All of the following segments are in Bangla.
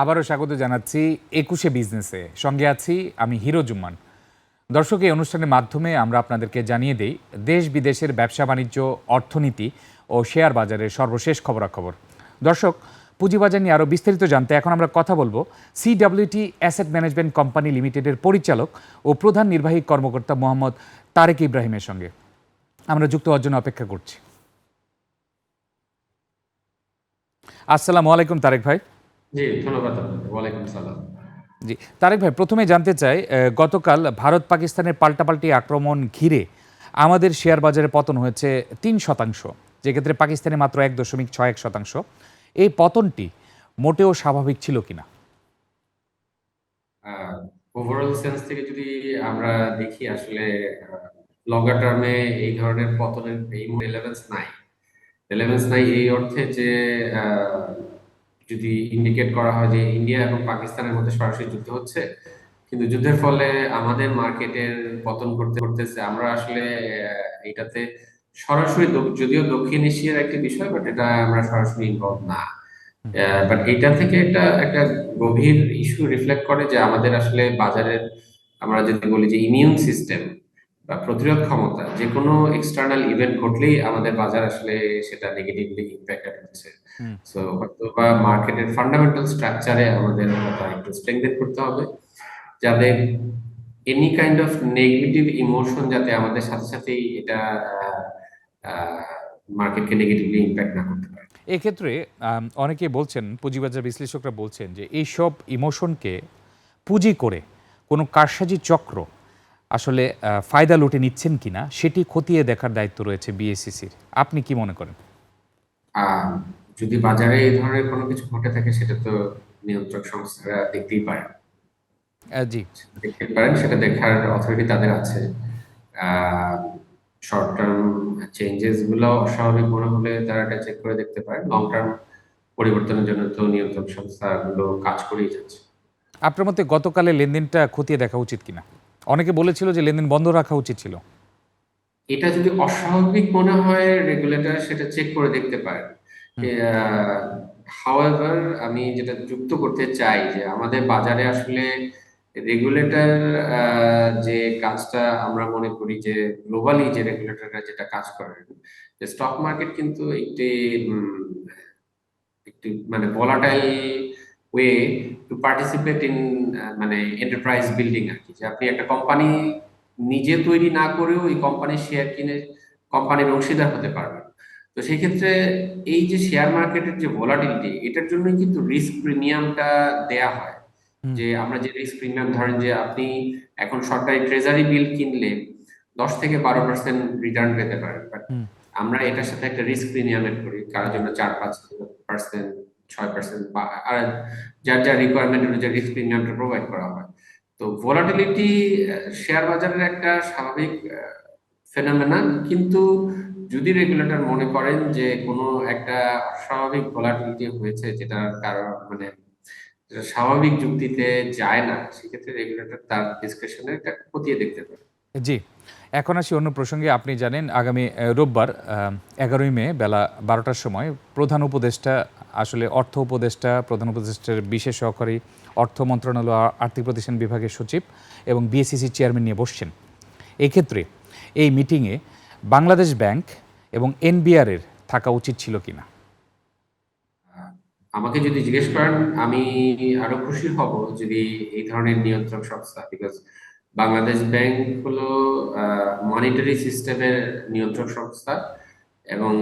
আবারও স্বাগত জানাচ্ছি একুশে বিজনেসে। সঙ্গে আছি আমি হিরো জুম্মান। দর্শক, এই অনুষ্ঠানের মাধ্যমে আমরা আপনাদেরকে জানিয়ে দেই, দেশ বিদেশের ব্যবসা বাণিজ্য, অর্থনীতি ও শেয়ার বাজারের সর্বশেষ খবরাখবর। দর্শক, পুঁজিবাজার নিয়ে আরও বিস্তারিত জানতে এখন আমরা কথা বলব সিডব্লিউটি অ্যাসেট ম্যানেজমেন্ট কোম্পানি লিমিটেডের পরিচালক ও প্রধান নির্বাহী কর্মকর্তা মোহাম্মদ তারেক ইব্রাহিমের সঙ্গে। আমরা যুক্ত হওয়ার জন্য অপেক্ষা করছি। আসসালামু আলাইকুম তারেক ভাই। জি ধন্যবাদ আপনাকে। ওয়ালাইকুম সালাম জি তারেক ভাই প্রথমে জানতে চাই গতকাল ভারত পাকিস্তানের পাল্টাপাল্টি আক্রমণ ঘিরে আমাদের শেয়ার বাজারে পতন হয়েছে তিন শতাংশ যেক্ষেত্রে পাকিস্তানে মাত্র এক দশমিক ছয় এক শতাংশ। এই পতনটি মোটেও স্বাভাবিক ছিল কিনা? ওভারঅল সেন্স থেকে যদি আমরা দেখি আসলে লঙ্গার টার্মে এই ধরনের পতনের এই রেলেভেন্স নাই। রেলেভেন্স নাই এই অর্থে যে যদি ইন্ডিকেট করা হয় যে ইন্ডিয়া এবং পাকিস্তানের মধ্যে সরাসরি যুদ্ধ হচ্ছে, কিন্তু যুদ্ধের ফলে আমাদের মার্কেটের পতন করতে করতেছে আমরা আসলে এটাতে সরাসরি যদিও দক্ষিণ এশিয়ার একটি বিষয় বাট এটা আমরা সরাসরি ইনভলভ না। বাট এটা থেকে একটা একটা গভীর ইস্যু রিফ্লেক্ট করে যে আমাদের আসলে বাজারের, আমরা যদি বলি যে ইমিউন সিস্টেম বা প্রতিরোধ ক্ষমতা যে কোনো এক্সটার্নাল ইভেন্ট ঘটলেই আমাদের বাজার আসলে সেটা নেগেটিভলি ইম্প্যাক্টেড হচ্ছে। সো হয়তো বা মার্কেটের ফান্ডামেন্টাল স্ট্রাকচারে আমাদের হয়তো একটু স্ট্রেংথেন করতে হবে যাতে any kind of negative emotion যাতে আমাদের সাথে সাথেই এটা মার্কেটকে নেগেটিভলি ইম্প্যাক্ট না করতে পারে এক্ষেত্রে অনেকে বলছেন পুঁজিবাজার বিশ্লেষকরা বলছেন যে এইসব ইমোশনকে পুঁজি করে কোনো কারসাজি চক্র আসলে ফায়দা লুটে নিচ্ছেন কিনা সেটি খতিয়ে দেখার দায়িত্ব রয়েছে বিএসসিসির। আপনি কি মনে করেন? যদি বাজারে এই ধরনের কোনো কিছু ঘটে থাকে সেটা তো নিয়ন্ত্রক সংস্থারা দেখতেই পারে জি। দেখতে পারেন সেটা দেখার অথরিটি তাদের আছে। শর্ট টার্ম চেঞ্জেসগুলো অস্বাভাবিক মনে হলে তারা এটা চেক করে দেখতে পারেন। লং টার্ম পরিবর্তনের জন্য তো নিয়ন্ত্রক সংস্থাগুলো কাজ করেই যাচ্ছে। আপনার মতে গতকালের লেনদেনটা খতিয়ে দেখা উচিত কিনা? অনেকে বলেছিল যে লেনদেন বন্ধ রাখা উচিত ছিল। এটা যদি অস্বাভাবিক মনে হয় রেগুলেটর সেটা চেক করে দেখতে পারেন। হাওয়েভার আমি যেটা যুক্ত করতে চাই যে আমাদের বাজারে আসলে রেগুলেটর যে কাজটা আমরা মনে করি যে গ্লোবালি যে রেগুলেটররা যেটা কাজ করে যে স্টক মার্কেট কিন্তু একটি একটি মানে volatile way to participate in মানে এন্টারপ্রাইজ বিল্ডিং আর কি। যে আপনি একটা কোম্পানি নিজে তৈরি না করেও এই কোম্পানির শেয়ার কিনে কোম্পানির অংশীদার হতে পারবেন। তো সেই ক্ষেত্রে এই যে শেয়ার মার্কেটের যে ভোলাটিলিটি এটার জন্যই কিন্তু রিস্ক প্রিমিয়ামটা দেয়া হয়। যে আমরা যে রিস্ক প্রিমিয়াম ধরেন যে আপনি এখন সরকারি ট্রেজারি বিল কিনলে দশ থেকে বারো পার্সেন্ট রিটার্ন পেতে পারেন। বাট আমরা এটার সাথে একটা রিস্ক প্রিমিয়াম এড করি কারোর জন্য চার পাঁচ পার্সেন্ট ছয় পার্সেন্ট বা আর যার যার রিকোয়ারমেন্ট অনুযায়ী রিস্ক প্রিমিয়ামটা প্রোভাইড করা হয়। তো ভোলাটিলিটি শেয়ার বাজারের একটা স্বাভাবিক ফেনোমেনন কিন্তু যদি রেগুলেটর মনে করেন যে কোনো একটা অস্বাভাবিক ভোলাটিলিটি হয়েছে যেটা কারণ মানে স্বাভাবিক যুক্তিতে যায় না, সেক্ষেত্রে রেগুলেটর তার ডিসক্রিপশনে এটা খতিয়ে দেখতে পারে। জি। এখন আসি অন্য প্রসঙ্গে। আপনি জানেন, আগামী রোববার এগারোই মে বেলা বারোটার সময় প্রধান উপদেষ্টা, আসলে অর্থ উপদেষ্টা, প্রধান উপদেষ্টার বিশেষ সহকারী অর্থ মন্ত্রণালয় আর্থিক প্রতিষ্ঠান বিভাগের সচিব এবং বিএসসিসি চেয়ারম্যান নিয়ে বসছেন। এক্ষেত্রে এই মিটিংয়ে বাংলাদেশ ব্যাংক এবং এনবিআর এর থাকা উচিত ছিল কিনা? আমাকে যদি জিজ্ঞেস করেন, আমি আরও খুশি হব যদি এই ধরনের নিয়ন্ত্রক সংস্থা বিকজ বাংলাদেশ ব্যাংক হলো মনিটারি সিস্টেমের নিয়ন্ত্রক সংস্থা এবং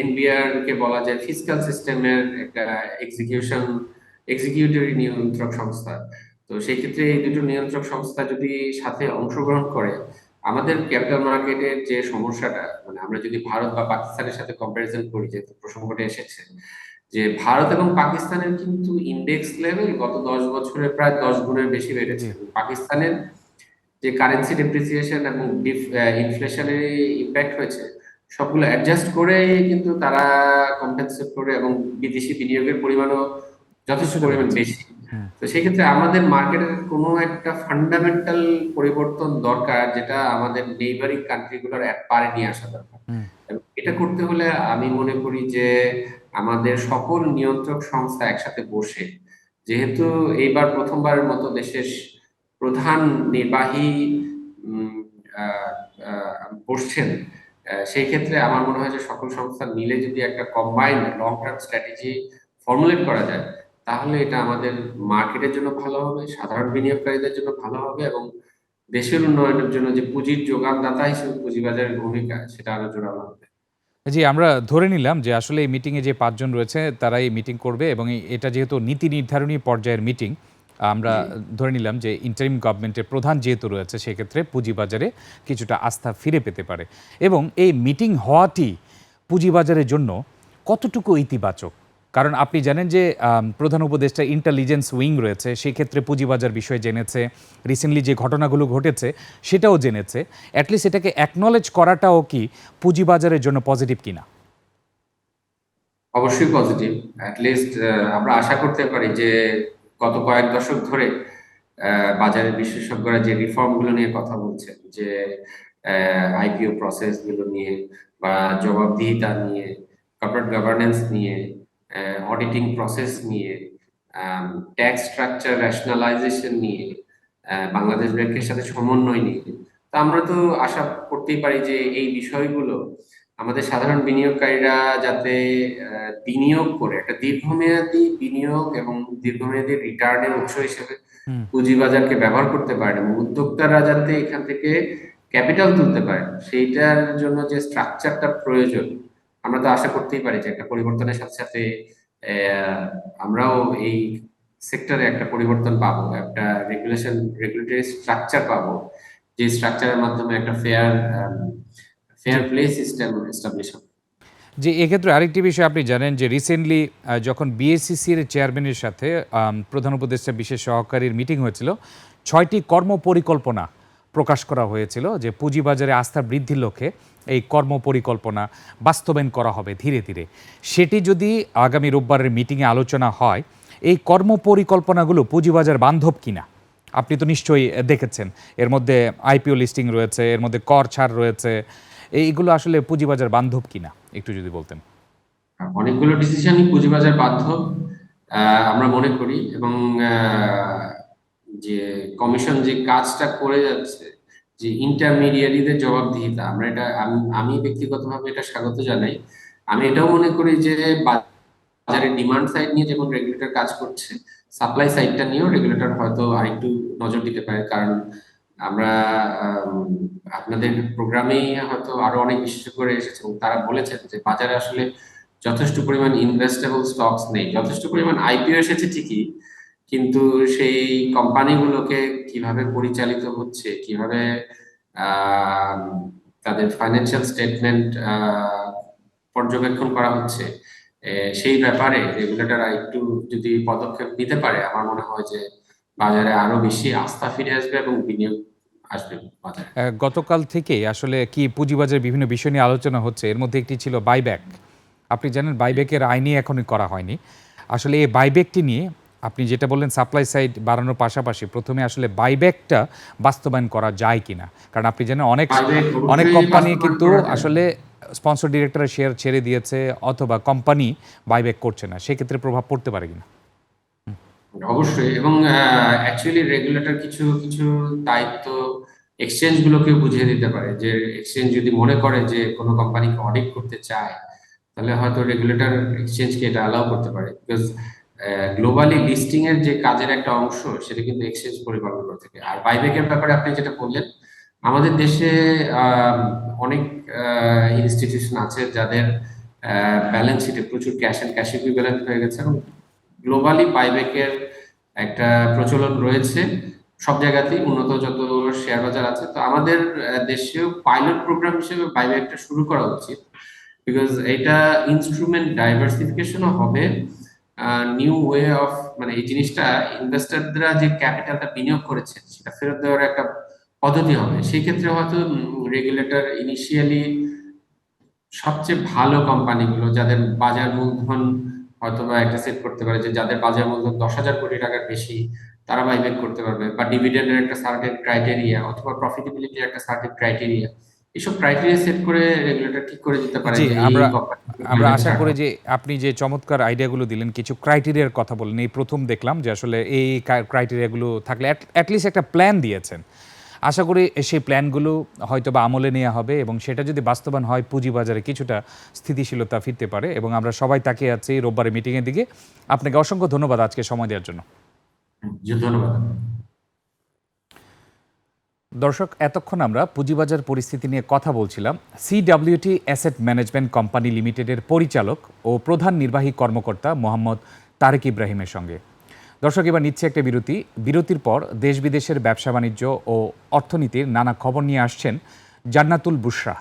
এনবিআর কে বলা যায় ফিসকাল সিস্টেমের একটা এক্সিকিউশন এক্সিকিউটিভ নিয়ন্ত্রক সংস্থা। তো সেই ক্ষেত্রে এই দুটো নিয়ন্ত্রক সংস্থা যদি সাথে অংশগ্রহণ করে, আমাদের ক্যাপিটাল মার্কেটের যে সমস্যাটা মানে আমরা যদি ভারত বা পাকিস্তানের সাথে কম্পারিজন করি যে প্রসঙ্গটা এসেছে যে ভারত এবং পাকিস্তানের কিন্তু ইন্ডেক্স লেভেল গত দশ বছরে প্রায় দশ গুণের বেশি বেড়েছে। পাকিস্তানের যে কারেন্সি ডেপ্রিসিয়েশন এবং ইনফ্লেশনের ইম্প্যাক্ট হয়েছে সবগুলো অ্যাডজাস্ট করে কিন্তু তারা কম্পেনসেট করে এবং বিদেশি বিনিয়োগের পরিমাণও যথেষ্ট পরিমাণ বেশি। তো সেই ক্ষেত্রে আমাদের মার্কেটের কোনো একটা ফান্ডামেন্টাল পরিবর্তন দরকার যেটা আমাদের নেইবারিং কান্ট্রিগুলোর এক পারে নিয়ে আসা দরকার। এটা করতে হলে আমি মনে করি যে আমাদের সকল নিয়ন্ত্রক সংস্থা একসাথে বসে, যেহেতু এইবার প্রথমবারের মতো দেশের প্রধান নির্বাহী বসছেন সেই ক্ষেত্রে আমার মনে হয় যে সকল সংস্থা মিলে যদি একটা combined long term strategy formulate করা যায়, তাহলে এটা আমাদের মার্কেটের জন্য ভালো হবে, সাধারণ বিনিয়োগকারীদের জন্য ভালো হবে এবং দেশের উন্নয়নের জন্য যে পুঁজির যোগানদাতা হিসেবে পুঁজিবাজারের ভূমিকা, সেটা আরও জোরালো হবে। জি আমরা ধরে নিলাম যে আসলে এই মিটিংয়ে যে পাঁচজন রয়েছে তারা এই মিটিং করবে এবং এই- এটা যেহেতু নীতি নির্ধারণী পর্যায়ের মিটিং আমরা ধরে নিলাম যে ইন্টারিম গভর্নমেন্টের প্রধান যেহেতু রয়েছে সেক্ষেত্রে পুঁজিবাজারে কিছুটা আস্থা ফিরে পেতে পারে। এবং এই মিটিং হওয়াটি পুঁজিবাজারের জন্য কতটুকু ইতিবাচক? কারণ আপনি জানেন যে প্রধান উপদেষ্টা ইন্টেলিজেন্স উইং রয়েছে সেক্ষেত্রে পুঁজিবাজার বিষয়ে জেনেছে রিসেন্টলি যে ঘটনাগুলো ঘটেছে সেটাও জেনেছে। অ্যাটলিস্ট এটাকে অ্যাকনলেজ করাটাও কি পুঁজিবাজারের জন্য পজিটিভ কিনা? অবশ্যই পজিটিভ অ্যাটলিস্ট আমরা আশা করতে পারি যে গত কয়েক দশক ধরে বাজারের বিশেষজ্ঞরা যে রিফর্মগুলো নিয়ে কথা বলছেন, যে আইপিও প্রসেসগুলো নিয়ে বা জবাবদিহিতা নিয়ে কর্পোরেট গভর্নেন্স নিয়ে অডিটিং প্রসেস নিয়ে ট্যাক্স স্ট্রাকচার রেশনালাইজেশন নিয়ে বাংলাদেশ ব্যাংকের সাথে সমন্বয় নিয়ে তা আমরা তো আশা করতেই পারি যে এই বিষয়গুলো আমাদের সাধারণ বিনিয়োগকারীরা যাতে বিনিয়োগ করে একটা দীর্ঘমেয়াদী বিনিয়োগ এবং দীর্ঘমেয়াদী রিটার্নের উৎস হিসেবে। পুঁজিবাজারকে ব্যবহার করতে পারেন এবং উদ্যোক্তারা যাতে এখান থেকে ক্যাপিটাল তুলতে পারেন সেইটার জন্য যে স্ট্রাকচারটা প্রয়োজন আমরা তো আশা করতেই পারি যে একটা পরিবর্তনের সাথে সাথে আমরাও এই সেক্টরে একটা পরিবর্তন পাবো, একটা রেগুলেশন রেগুলেটরি স্ট্রাকচার পাবো, যে স্ট্রাকচারের মাধ্যমে একটা fair fair play system establish হবে। যে এক্ষেত্রে আরেকটি বিষয় আপনি জানেন যে রিসেন্টলি যখন বিএসসিসির চেয়ারম্যানের সাথে প্রধান উপদেষ্টা বিশেষ সহকারীর মিটিং হয়েছিল, ছয়টি কর্ম পরিকল্পনা প্রকাশ করা হয়েছিল যে পুঁজিবাজারে আস্থা বৃদ্ধির লক্ষ্যে এই কর্ম পরিকল্পনা বাস্তবায়ন করা হবে ধীরে ধীরে। সেটি যদি আগামী রোববারের মিটিংয়ে আলোচনা হয়, এই কর্ম পরিকল্পনাগুলো পুঁজিবাজার বান্ধব কিনা? আপনি তো নিশ্চয়ই দেখেছেন, এর মধ্যে আইপিও লিস্টিং রয়েছে, এর মধ্যে কর ছাড় রয়েছে, এইগুলো আসলে পুঁজিবাজার বান্ধব কিনা? একটু যদি বলতেন। অনেকগুলো ডিসিশনই পুঁজিবাজার বান্ধব আমরা মনে করি এবং যে কমিশন যে কাজটা করে যাচ্ছে, যে ইন্টারমিডিয়ারিদের জবাবদিহিতা, আমরা এটা, আমি- ব্যক্তিগতভাবে এটা স্বাগত জানাই। আমি এটাও মনে করি যে বাজারের ডিমান্ড সাইড নিয়ে যেমন রেগুলেটর কাজ করছে সাপ্লাই সাইডটা নিয়েও রেগুলেটর হয়তো আরেকটু নজর দিতে পারে। কারণ আমরা আপনাদের প্রোগ্রামেই হয়তো আরও অনেক বিশেষ করে এসেছে এবং তারা বলেছেন যে বাজারে আসলে যথেষ্ট পরিমাণ ইনভেস্টেবল স্টকস নেই। যথেষ্ট পরিমাণ আইপিও এসেছে ঠিকই কিন্তু সেই কোম্পানিগুলোকে কীভাবে পরিচালিত হচ্ছে, কীভাবে তাদের ফাইন্যান্সিয়াল স্টেটমেন্ট পর্যবেক্ষণ করা হচ্ছে সেই ব্যাপারে রেগুলেটর একটু যদি পদক্ষেপ নিতে পারে, আমার মনে হয় যে বাজারে আরও বেশি আস্থা ফিরে আসবে এবং বিনিয়োগ গতকাল থেকে আসলে কি পুঁজিবাজারের বিভিন্ন বিষয় নিয়ে আলোচনা হচ্ছে, এর মধ্যে একটি ছিল বাইব্যাক আপনি জানেন বাইব্যাকের আইনি এখনই করা হয়নি। আসলে এই বাইব্যাকটি নিয়ে আপনি যেটা বললেন সাপ্লাই সাইড বাড়ানোর পাশাপাশি প্রথমে আসলে বাইব্যাকটা বাস্তবায়ন করা যায় কিনা? কারণ আপনি জানেন অনেক অবশ্যই অনেক কোম্পানি কিন্তু আসলে স্পন্সর ডিরেক্টরের শেয়ার ছেড়ে দিয়েছে অথবা কোম্পানি বাইব্যাক করছে না। সেক্ষেত্রে প্রভাব পড়তে পারে কিনা? অবশ্যই এবং অ্যাকচুয়ালি রেগুলেটর কিছু কিছু দায়িত্ব এক্সচেঞ্জ গুলোকে বুঝিয়ে দিতে পারে যে এক্সচেঞ্জ যদি মনে করে যে কোনো কোম্পানিকে অডিট করতে চায় তাহলে হয়তো রেগুলেটর এক্সচেঞ্জকে এটা অ্যালাউ করতে পারে। বিকজ গ্লোবালি লিস্টিং এর যে কাজের একটা অংশ, সেটা কিন্তু এক্সচেঞ্জ পরিকল্পনা থেকে। আর বাইব্যাকের ব্যাপারে আপনি যেটা বললেন, আমাদের দেশে অনেক ইনস্টিটিউশন আছে যাদের ব্যালেন্স শিটে প্রচুর ক্যাশ এন্ড ক্যাশ ইকুইভ্যালেন্ট হয়ে গেছে এবং গ্লোবালি বাইব্যাকের একটা প্রচলন রয়েছে। সব জায়গাতেই উন্নত যত শেয়ার বাজার আছে। তো আমাদের দেশেও পাইলট প্রোগ্রাম হিসেবে বাইব্যাকটা শুরু করা উচিত। বিকজ এটা ইনস্ট্রুমেন্ট ডাইভার্সিফিকেশনও হবে। নিউ ওয়ে অফ মানে এই জিনিসটা ইনভেস্টররা যে ক্যাপিটালটা বিনিয়োগ করেছে, সেটা ফেরত দেওয়ার একটা পদ্ধতি হবে। সেই ক্ষেত্রে হয়তো রেগুলেটর ইনিশিয়ালি সবচেয়ে ভালো কোম্পানিগুলো যাদের বাজার মূলধন হয়তো বা একটা সেট করতে পারে, যে যাদের বাজার মূলধন দশ হাজার কোটি টাকার বেশি, তারা বাইব্যাক করতে পারবে। বা ডিভিডেন্ডের একটা সার্টেন ক্রাইটেরিয়া অথবা প্রফিটেবিলিটির একটা সার্টেন ক্রাইটেরিয়া এইসব ক্রাইটেরিয়া সেট করে রেগুলেটর ঠিক করে দিতে পারে আমরা আমরা আশা করি যে আপনি যে চমৎকার আইডিয়াগুলো দিলেন কিছু ক্রাইটেরিয়ার কথা বললেন। এই প্রথম দেখলাম যে আসলে এই ক্রাইটেরিয়াগুলো থাকলে অ্যাটলিস্ট একটা প্ল্যান দিয়েছেন। আশা করি সেই প্ল্যানগুলো হয়তো বা আমলে নেওয়া হবে এবং সেটা যদি বাস্তবায়ন হয় পুঁজিবাজারে কিছুটা স্থিতিশীলতা ফিরতে পারে এবং আমরা সবাই তাকিয়ে আছি রোববারের মিটিংয়ের দিকে। আপনাকে অসংখ্য ধন্যবাদ আজকে সময় দেওয়ার জন্য। ধন্যবাদ। দর্শক, এতক্ষণ আমরা পুঁজিবাজার পরিস্থিতি নিয়ে কথা বলছিলাম। সিডব্লিউটি অ্যাসেট ম্যানেজমেন্ট কোম্পানি লিমিটেডের পরিচালক ও প্রধান নির্বাহী কর্মকর্তা মোহাম্মদ তারেক ইব্রাহিমের সঙ্গে। দর্শক, এবার নিচ্ছে একটা বিরতি। বিরতির পর দেশ বিদেশের ব্যবসা বাণিজ্য ও অর্থনীতির নানা খবর নিয়ে আসছেন জান্নাতুল বুশরা।